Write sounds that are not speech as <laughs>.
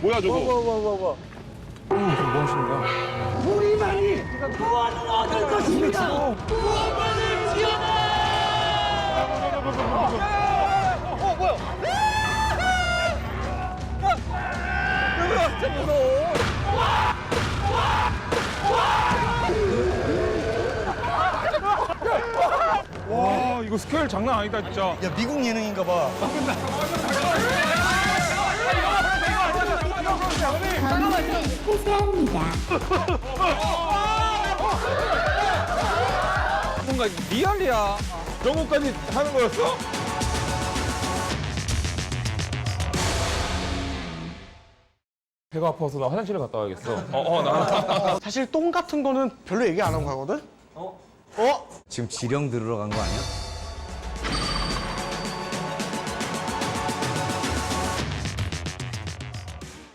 뭐야 저거? 와와와와 와 이거 스케일 장난 아니다 진짜. 야 미국 예능인가 봐 <laughs> 뭔가 리얼이야. 저거까지 하는 거였어? 배가 아파서 나 화장실에 갔다 와야겠어. <laughs> 어, 어, 나. <laughs> 사실 똥 같은 거는 별로 얘기 안 하고 가거든? 어? 어? 지금 지령 들으러 간 거 아니야?